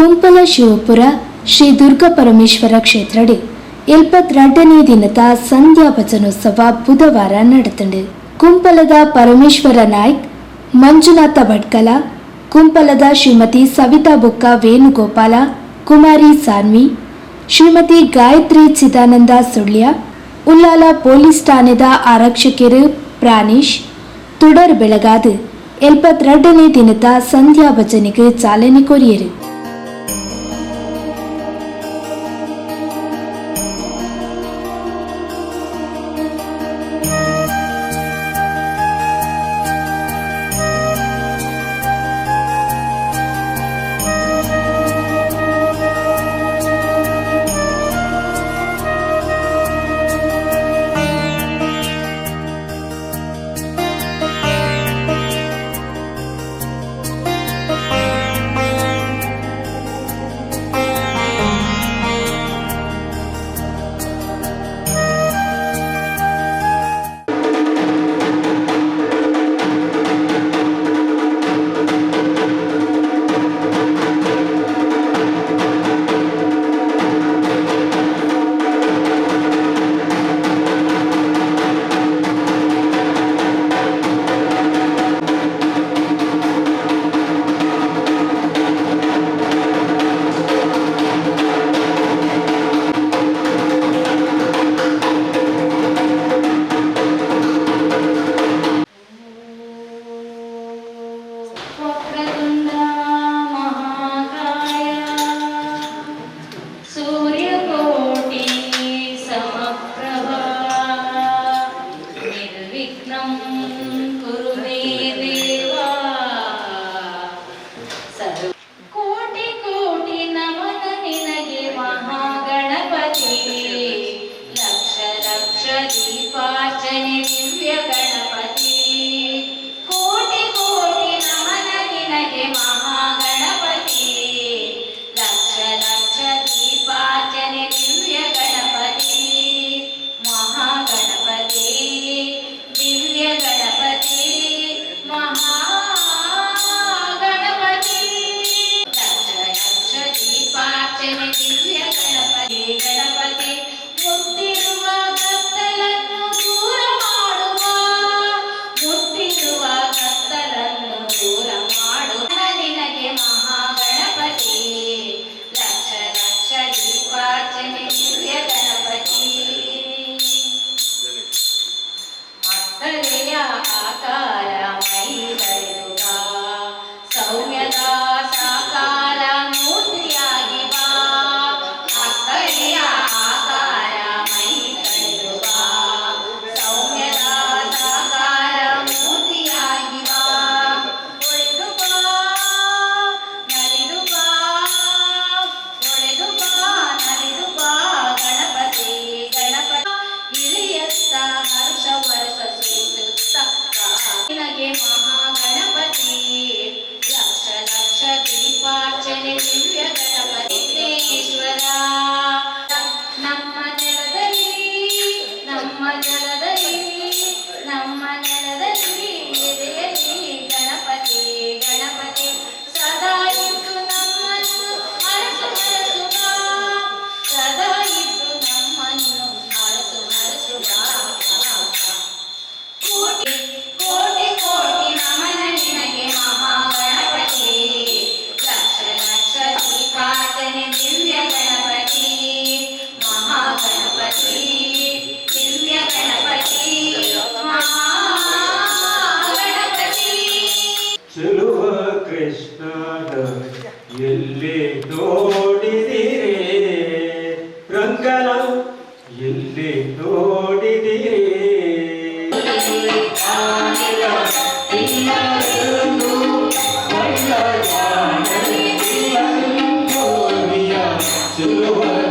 ಕುಂಪಲ ಶಿವಪುರ ಶ್ರೀ ದುರ್ಗಾ ಪರಮೇಶ್ವರ ಕ್ಷೇತ್ರಡಿ ಎಪ್ಪತ್ತೆರಡನೇ ದಿನದ ಸಂಧ್ಯಾ ಭಜನೋತ್ಸವ ಬುಧವಾರ ನಡೆತಂಡು. ಕುಂಪಲದ ಪರಮೇಶ್ವರ ನಾಯ್ಕ್, ಮಂಜುನಾಥ ಭಟ್ಕಲ, ಕುಂಪಲದ ಶ್ರೀಮತಿ ಸವಿತಾ ಬುಕ್ಕ ವೇಣುಗೋಪಾಲ, ಕುಮಾರಿ ಸಾನ್ವಿ, ಶ್ರೀಮತಿ ಗಾಯತ್ರಿ ಚಿದಾನಂದ ಸುಳ್ಯ ಉಲ್ಲಾಲ ಪೊಲೀಸ್ ಠಾಣೆದ ಆರಕ್ಷಕರು ಪ್ರಾಣೇಶ್ തുടർ ದಿನದ ಸಂಧ್ಯಾ ಭಜನೆಗೆ ಚಾಲನೆ ചാലനിക്കൊരിയരും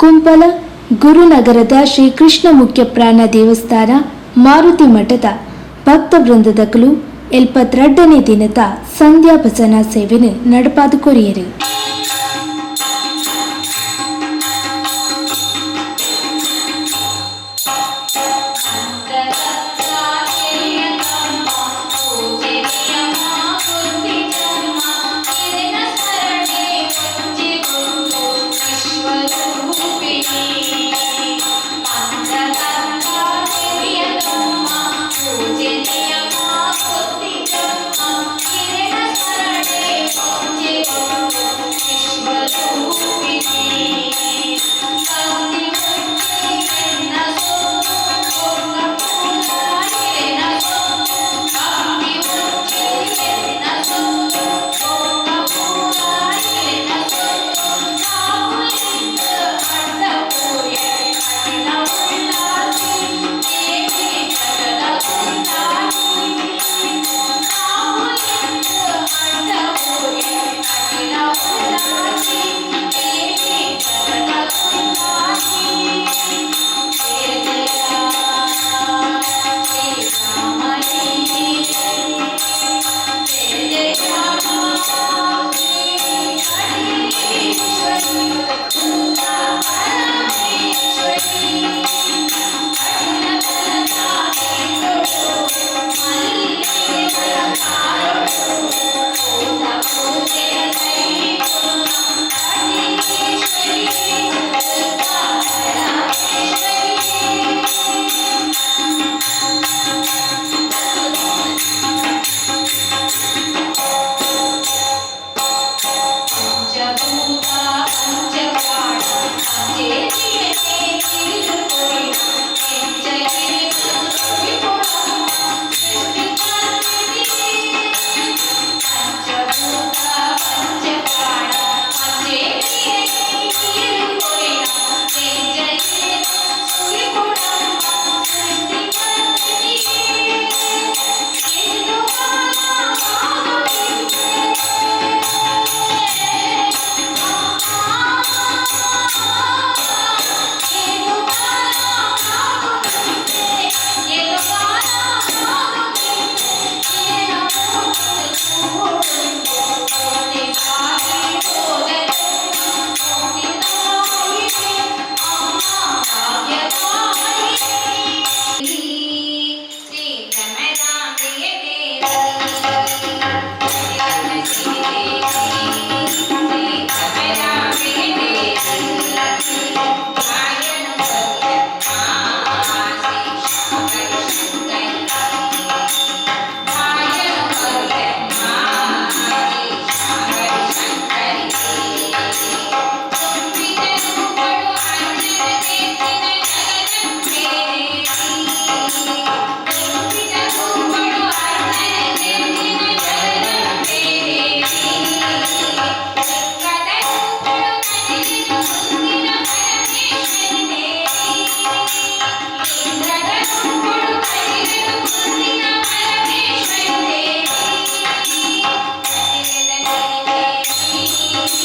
ಕುಂಪಲ ಗುರುನಗರದ ಶ್ರೀಕೃಷ್ಣ ಮುಖ್ಯಪ್ರಾಣ ದೇವಸ್ಥಾನ, ಮಾರುತಿ ಮಠದ ಭಕ್ತ ವೃಂದದಕಲು ಎಲ್ಪತ್ತೆರಡನೇ ದಿನದ ಸಂಧ್ಯಾ ಭಜನಾ ಸೇವೆಯನ್ನು ನಡಪಾದು ಕೊರಿಯರು.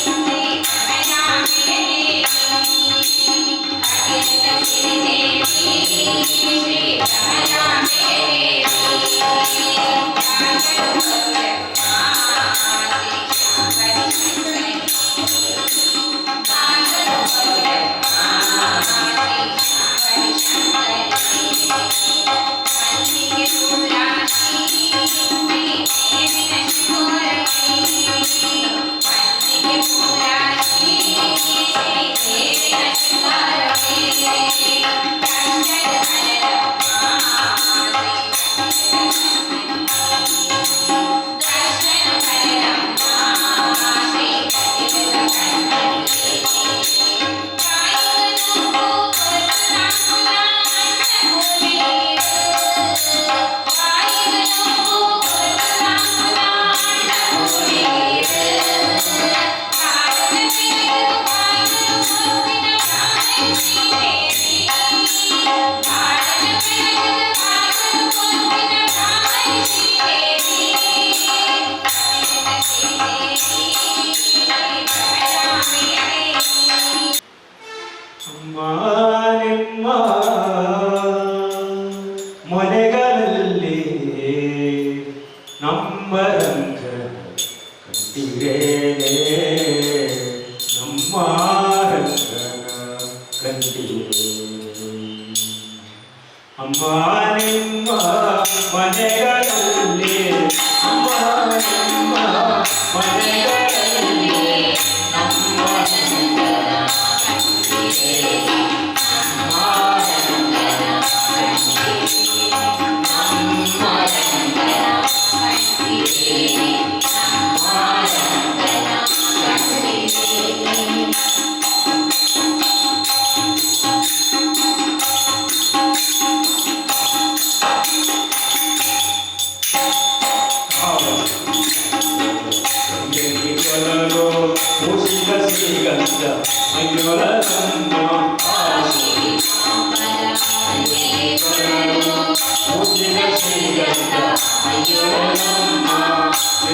Thank you. Thank you. ಅಂಬರಂಗ ಕಂಡಿರೇನೆ. ನಮ್ಮ ರಂಗನ ಕಂಡಿರೇ ಅಮ್ಮ ನಿಮ್ಮ ಮನೆಗಳಲ್ಲಿ. ಅಮ್ಮ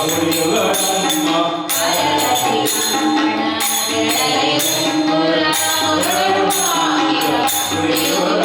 Thank you.